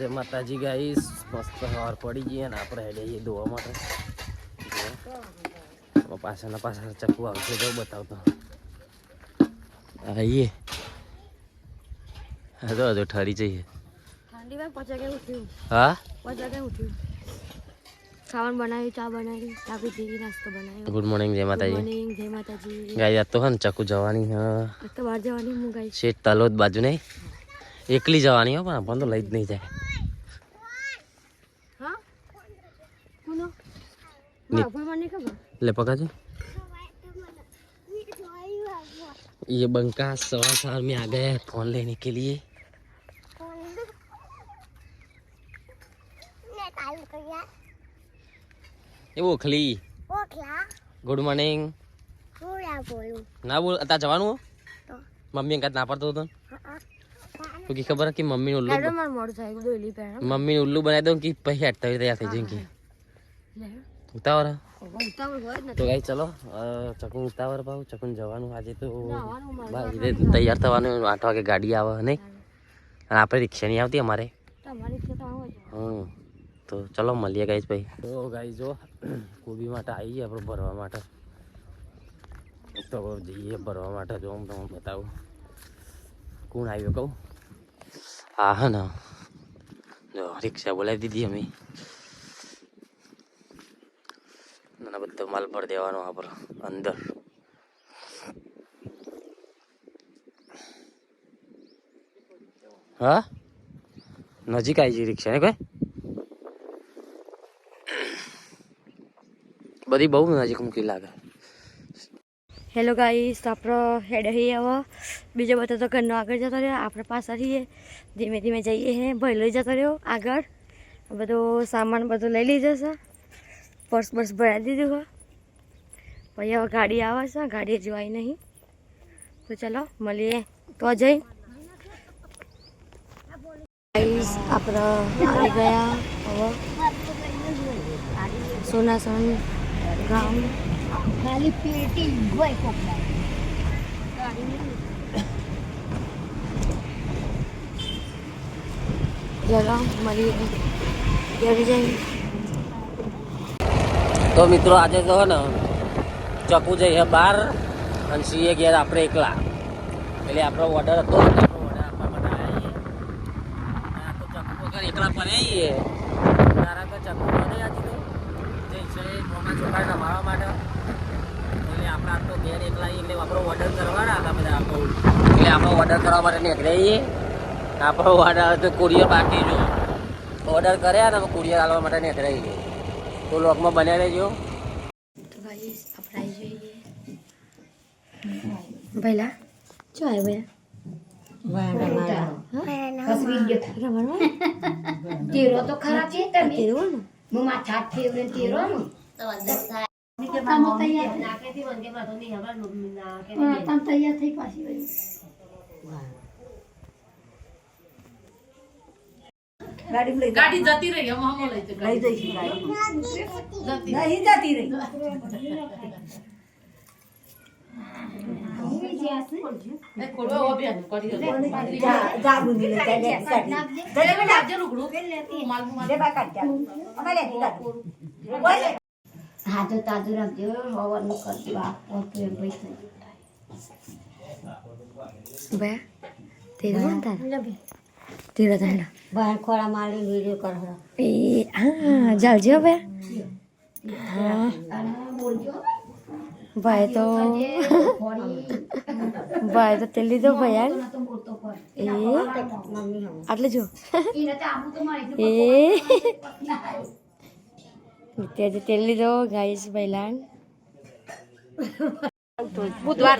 જય માતાજી ગાઈ મસ્ત સવાર પડી ગઈ અને આપણે હેડે જઈએ ધોવા માટે. પાછળના પાછળ ચક્કુ આવશે જો બતાવતો. આઈએ. હા તો હજુ ઠરી જઈએ. હા? ખાવાનું બનાવ્યું ચા બનાવી ચા પીધી નાસ્તો બનાવ્યો. ગુડ મોર્નિંગ જય માતાજી. જય માતાજી. ગાય તો હે ને ચક્કુ જવાની હા. તો બહાર જવાની હું ગાઈ શેઠ તલોદ બાજુ નહીં? એકલી જવાની હો પણ આપણને તો લઈ જ નહીં જાય હા કોનો ની- મારા મને ખબર ले पका जो ये बंका सवा साल में आ गए हैं फोन लेने के लिए એ ઓખલી ગુડ મોર્નિંગ ના બોલ અત્યારે જવાનું હો? મમ્મી કાંઈ ના પડતો હતો તો કી ખબર કે મમ્મી ઉલ્લુ લાડો માર મોડું થાય દોલી પહેરા મમ્મી ઉલ્લુ બનાવી દઉં કે પછી હેઠ તૈયાર થઈ જઈએ કે ઉતાવળ તો ગાઈ ચલો ચકુન ઉતાવળ ભાવ ચકુન જવાનું આજે તો તૈયાર થવાનું. આઠ વાગે ગાડી આવે નહીં? અને આપણે રિક્ષા નહીં આવતી અમારે. હમ તો ચલો મળીએ ગાઈશ ભાઈ. તો ગાઈ જો કોબી માટે આવી ગયા આપણે ભરવા માટે. તો જઈએ ભરવા માટે. જો હું તમને બતાવું. કોણ આવ્યો કહું? હા હા ને. જો રિક્ષા બોલાવી દીધી અમે અને બધો માલ ભર દેવાનો આપણો, અંદર. હા? નજીક આવી જઈ રિક્ષા ને કોઈ બધી બહુ નજીક મૂકી લાગે. હેલો ગાઈસ આપણો હેડ હી હવે બીજો બધો તો ઘરનો આગળ જતો રહ્યો. આપણે પાછા રહીએ ધીમે ધીમે જઈએ હે. ભાઈ લઈ જતો રહ્યો આગળ. બધો સામાન બધું લઈ લીધો છે. પર્સ બર્સ ભરાઈ દીધું હોય પછી હવે ગાડી આવે છે ગાડી જોવાય નહીં. તો ચલો મળીએ. તો જઈ. ગાઈસ આપણે આવી ગયા. હવે સોનાસણ ગામ. ખાલી પેટી હોય કોકડા ચલો મળીએ. ઘરે જઈ. તો મિત્રો આજે તો ને ચકુ જઈએ બહાર અને સીએ ગયા આપણે એકલા. એટલે આપણો ઓર્ડર હતો આપણો ઓર્ડર આપવા માટે આવ્યા તો ચકુ વગર એકલા ફરે આવીએ તારા તો ચકુ બને આજે તો. જે છે મોટા છોકરા રમાડવા માટે. એટલે આપણે આ તો ઘેર એકલા એટલે આપણો ઓર્ડર કરવાના હતા બધા આપણો એટલે આપણો ઓર્ડર કરવા માટે નીકળીએ આપણો ઓર્ડર તો કુરિયર બાકી જો. ઓર્ડર કર્યા ને કુરિયર આવવા માટે નીકળીએ તો લોકમાં બન્યા રહેજો પહેલા શું આવ્યા? તેરો તો ખરા છે તમે. તેરું ને? તેરો નું? તૈયાર થઈ પાછી વળી. ગાડી જતી રહી હમ લઈ નહીં જતી રહી. એ ખોડો હો બેન કરી દો જા જા બુંદી લે જા લે જા એ બેટા આજે લુગડું માલ માલ લે બા કાઢ જા અમારે લે હા તો તાજુ રાખજો હવાનું કરજો આ પોતે ભાઈ બે તેરું ને તાર તેરો બહાર ખોળા મારી વિડિયો કરો એ હા જાવજો બે ભાઈ તો ભાઈ તો તે લીધો ભાઈ યાર એ? આટલે જો. એ? નિત્યાજી તેલ લીધો, ગાઈસ ભાઈલાન. બુધવાર.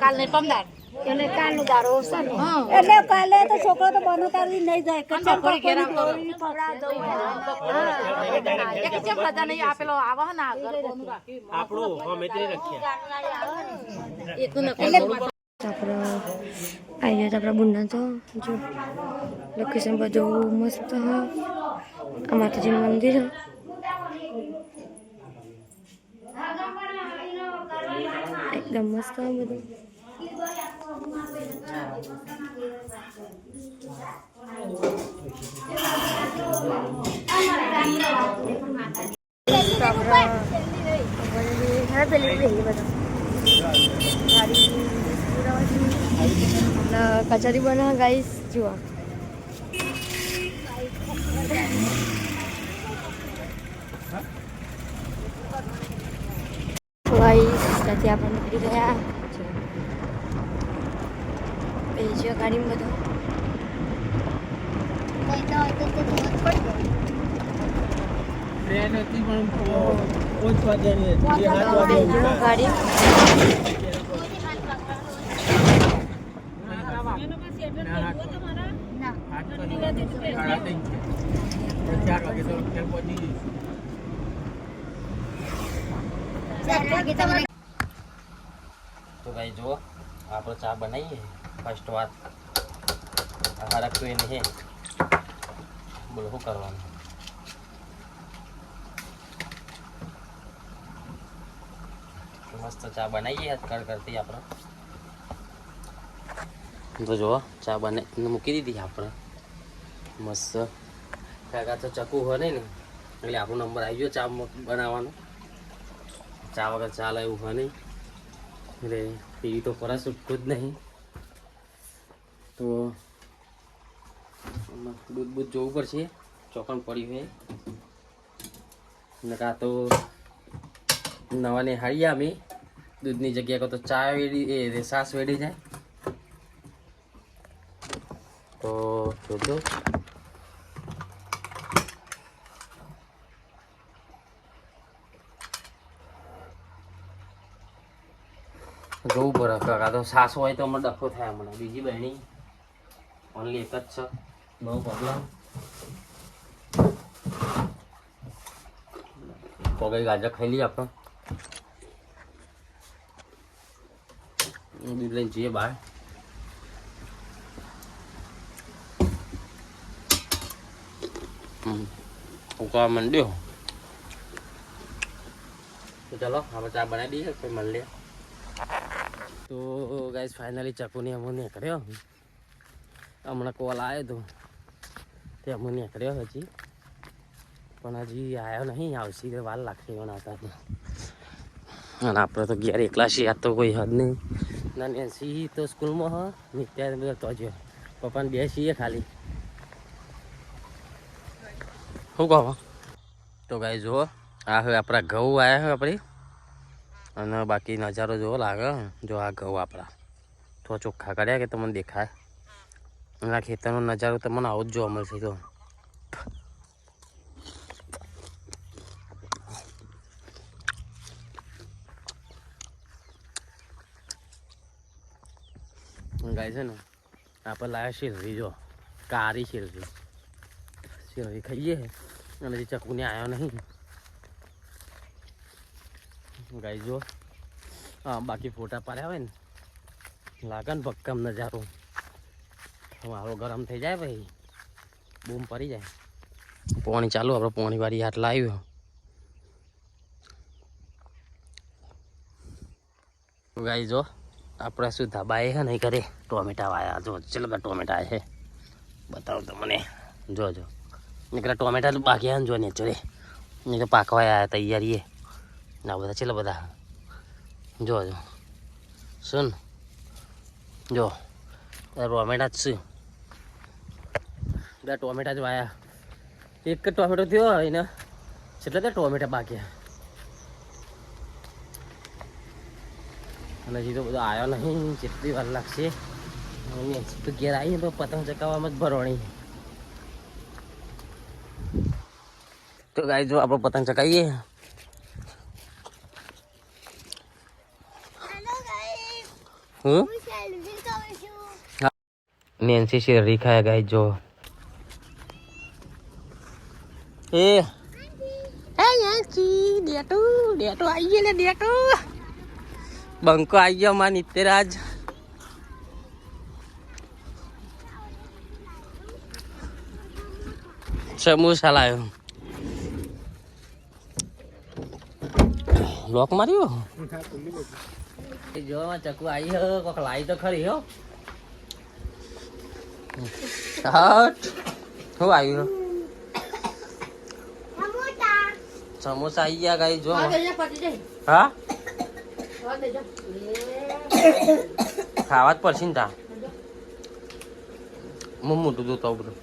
કાલ ને પમદાર એટલે કાલનો દારો છે ને. એટલે કાલે તો છોકરો તો બનો તારી નહીં જાય કે બપોરે ઘેર આવતો. એક જેમ બધા નહીં આપેલો આવો ને આગળ આપણું અમે તે રખ્યા એ તો નકલ આપણે આવી જાય આપણા બુના તો. જો લોકેશન બધું મસ્ત હ. આ માતાજીનું મંદિર હ. એકદમ મસ્ત બધું તો આપણે વળી હા પેલી બેસી બધા ગાડી પુરાવાની અને કચોરી બના ગાઈસ જુઓ ગાઈસ ત્યાંથી આપણે નીકળી ગયા બેસ્યો ગાડીમાં બધું. ગાડી. છે ચાર વાગે તો ટ્રેન પહોંચી જઈશું તો ભાઈ જુઓ આપણે ચા બનાવીએ. ફર્સ્ટ વાત. હરકતું એ નહીં. બોલો, શું કરવાનું? મસ્ત ચા બનાવીએ કર કરતી આપણે. તો જુઓ, ચા બને મૂકી દીધી આપણે. મસ્ત. કાકા તો ચકુ હોય ને. એટલે આપણો નંબર આવી ગયો ચા બનાવવાનો. ચા વગર ચાલે એવું હોય નહીં. એટલે ટીવી તો પર છૂટતું જ નહીં. તો દૂધ બૂધ જોવું પડશે. ચોકણ પડ્યું હોય ને કાં તો નવા ને હાડીએ અમે દૂધની જગ્યાએ કાં તો ચા વેડી, એ સાસ વેડી જાય તો જોજો. જોવું પડે. કાં તો સાસ હોય તો મને ડખો થાય હમણાં. બીજી બહેણી ઓનલી એક જ છે નો પ્રોબ્લેમ પગઈ ગાજર ખાઈ લઈએ આપણે દૂધ લઈને જઈએ બહાર ઉકા મંડ્યો તો ચલો આપણે ચા બનાવી દઈએ પછી મળી લે તો ગાઈઝ ફાઇનલી ચકુની અમો નીકળ્યો હમણાં કોલ આવ્યો હતો તે હું નીકળ્યો હજી. પણ હજી આવ્યો નહીં, આવશે એટલે વાર લાગશે એવા હતા અને આપણે તો ઘેર એકલા છીએ, આ તો કોઈ હદ નહીં. ના નેન્સી તો સ્કૂલમાં હ નિત્યા બધા તો જ. પપ્પાને બે છીએ ખાલી. શું કહો? તો ગાઈ જુઓ, આ હવે આપણા ઘઉં આવ્યા હોય આપણી. અને બાકી નજારો જોવો લાગે. જો આ ઘઉં આપણા. તો ચોખ્ખા કર્યા કે તમને દેખાય? આ ખેતરનો નજારો તમને આવો જ જોવા મળશે તો. ગાય છે ને આપણે લાવ્યા શેરવી જો, કારી શેરવી શેરવી ખાઈએ અને જે ચકુને આવ્યો નહીં. ગાય જો હા બાકી ફોટા પાડ્યા હોય ને, લાગે ને ભક્કમ નજારો. મારો ગરમ થઈ જાય ભાઈ બૂમ પડી જાય. પોણી ચાલુ, આપણે પોણી વાળી હાથ લાવ્યો. ગાઈ જો, આપણે શું ધાબાએ છે ને કરે ટોમેટા વાયા. જો ચલગા ટોમેટા છે. બતાવો તમને જો જો. નીકળ્યા ટોમેટા તો બાકી ને જો ને ચડે તો પાકવા આવ્યા તૈયારીએ. ના બધા છેલ્લા બધા? જો જો. શું જો. ટોમેટા જ છે બધા ટોમેટા જ વાયા. એક જ ટોમેટો થયો એને. છેલ્લા ત્યાં ટોમેટા બાકી અને હજી તો બધો આવ્યો નહીં. કેટલી વાર લાગશે. તો ઘેર આવીએ તો પતંગ ચકાવવામાં જ ભરવાની તો ગાય જો આપણે પતંગ ચકાવીએ હું નેન્સી શેરડી ખાયા ગાય જો. એ હે નેન્સી ડેટુ ડેટુ આવી ગયો ને ડેટુ બંકો આવી ગયો માં નિત્યરાજ સમોસા લાવ્યો લોક માર્યો જો ચકુ આવી હો કોક લાવી તો ખરી હો હટ શું આવ્યું સમોસા આવી ગયા ગાઈ જો. હા? ખાવા જ પડશે ને તા. મોટું દૂધ આવું બધું.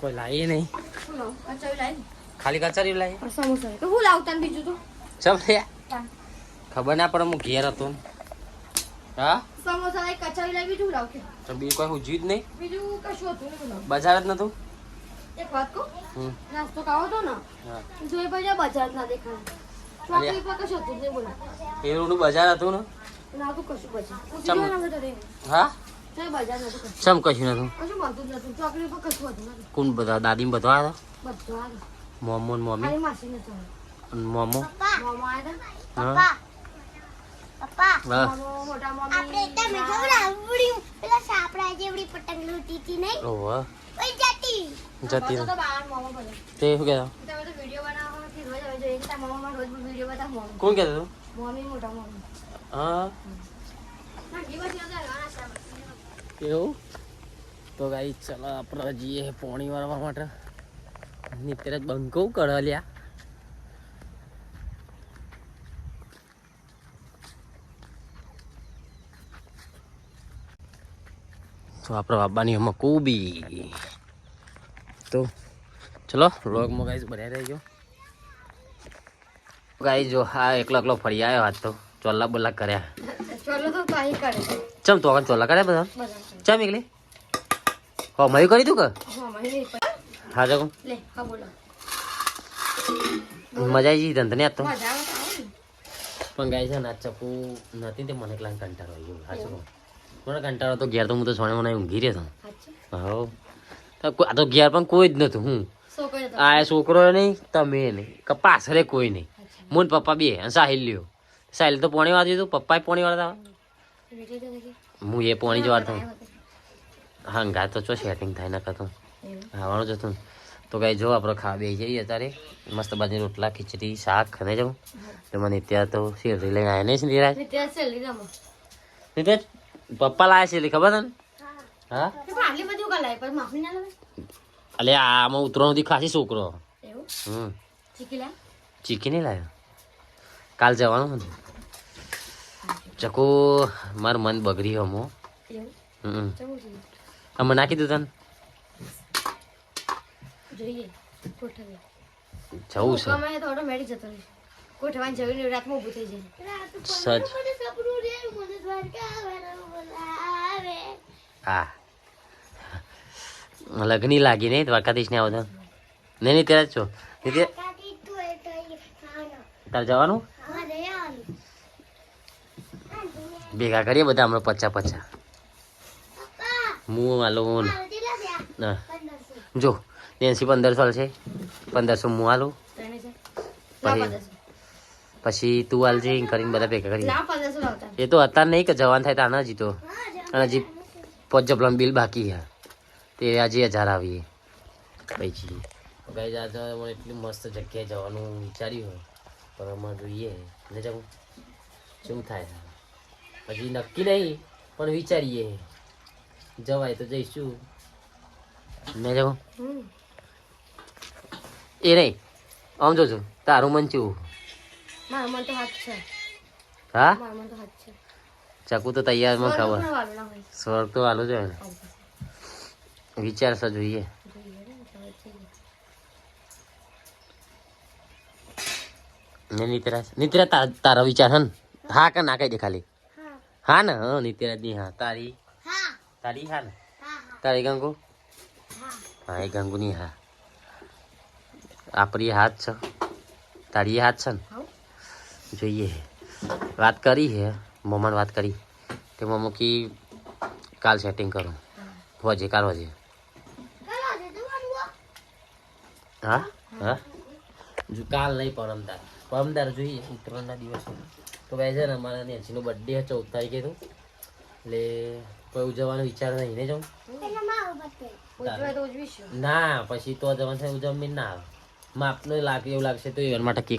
કોઈ લાવીએ નહીં. ખાલી કચારી લાવી સમોસા હું લાવતા બીજું તો? ચમ ખબર ના પડે હું ઘેર હતો. હા? સમોસા લાવી લાવી બીજું લાવ તો બીજું કોઈ હું જ નહીં? બીજું કશું હતું બજાર જ નતું? એક વાત કહું? નાસ્તો ખાવો તો ને? જોઈ પછી બજાર ના દેખાય. બજાર હતું ને? ના તું કશું બજાર ચમ. હા? કશું. ચમ કશું નતું? કશું મળતું જ નતું. ચોકડી પર કશું હતું નથી કોણ બધા? દાદી બધા આવ્યા મોમો અને મોમો? મામા? આવ્યા તો તે તો કોણ મોટા મમ્મી હા. એવું? તો ગાઈ ચલો આપણે જઈએ પોણી વાળવા માટે. નીતરે જ બંકો કરો લ્યા તો આપણે બાબાની હમણાં કોબી. તો ચલો વ્લોગમાં ગાઈસ બધા રહેજો. ગાઈ જો હા એકલો એકલો ફરી આવ્યો આજ તો. ચોલ્લા બોલ્લા કર્યા. ચમ તો ચોલ્લા કર્યા બધા? ચમ એકલી? હો મયું કરી તું કે? હા જગો બોલો. મજા આવી ગઈ ધંધને આજ તો. પણ ગાય છે ને આ ચપ્પુ નથી તે મને એકલા કંટાળો આવી ગયો. સાચું કહું. મને કંટાળો તો ઘેર તો હું તો સોને મને ઊંઘી રહ્યો. હતો હો. તો આ તો ઘેર પણ કોઈ જ નતું હું. કોઈ. આ છોકરો નહીં તમે નહીં. કપાસ પાછળ કોઈ નહીં. મૂન પપ્પા બે અને સાહિલ લ્યો. સાહિલ તો પોણી વાળતી હતું પપ્પાએ પોણી વાળતા. હું એ પોણી જ વાળતો. હા ગા તો ચો સેટિંગ થાય ના કરતું. આવવાનું જ હતું. તો ગાઈ જો આપણે ખાવા બે જઈએ અત્યારે. મસ્ત બાજુ રોટલા ખીચડી શાક ખાને જાઉં. તો મને ત્યાં તો શેરડી લઈને આવ્યા નહીં નિરાજ ને પપ્પા લાયા શેરડી ખબર તને? હા. અલે આમાં ઉતરો નથી ખાસી છોકરો. હમ. ચીકી નહીં લાવ્યો કાલ જવાનું હતું ચકુ મારું મન બગડી હમો. હમ. અમે નાખી દીધું તને. જવું છે. તો ગોઠવાની નહીં રાતમાં ઊભું થઈ જાય. સજ. હા. લગ્ની લાગી નહીં દ્વારકાધીશ ને આવતા નહીં નહીં ત્યારે જ છો. તું તો તારે જવાનું? ભેગા કરીએ બધા હમણાં પચા પચા હું આલો હું. જો એસી પંદરસો છે. પંદરસો હું ના પછી પછી તું આલજે કરીને બધા ભેગા લાવતા. એ તો અત્યારે નહીં કે જવાન થાય તો આના જ તો. અને હજી પાંચ જપલાનું બિલ બાકી હા તે આજે હજાર આવીએ. પૈકી ગઈ આજે મને એટલી મસ્ત જગ્યાએ જવાનું વિચાર્યું હોય. પણ આમાં જોઈએ. ને જવું. શું થાય? હજી નક્કી નહીં પણ વિચારીએ. જવાય તો જઈશું. મેં જવું? એ નહીં. આમ જોજો. તારું મન ચેવું મારા તો હાથ છે. હા? મારા તો હાથ છે. ચકુ તો તૈયારમાં સ્વર્ગ ખબર સ્વર્ગ તો હાલો જોઈએ. ને વિચારશો જોઈએ. ને, નિતરા તા- તારો વિચાર હન. હા કે ના કહી દે ખાલી? હા. ને? હા નિતરાજની હા. તારી? તારી હા ને? હા હા. તારી ગંગુ? હા. એ ગંગુની હા. આપણી હાથ છે. તારી હાથ છે ને. જોઈએ. વાત કરી હે મમ્માને વાત કરી. તે મમ્મો કી કાલ સેટિંગ કરું. વજે કાલ તું હા? હા? જો કાલ નહીં પરમદાર પરમદાર જોઈએ ઉત્તરાયણના દિવસે. તો ભાઈ છે ને અમારા નેન્સીનો બર્થડે ચૌદ તારીખે તો. એટલે કોઈ ઉજવવાનો વિચાર નહીં ને જાઉં? ના પછી તો જવાનું ઉજવણી ના આવે. માપનું લાગે એવું લાગશે તો એના માટે કેક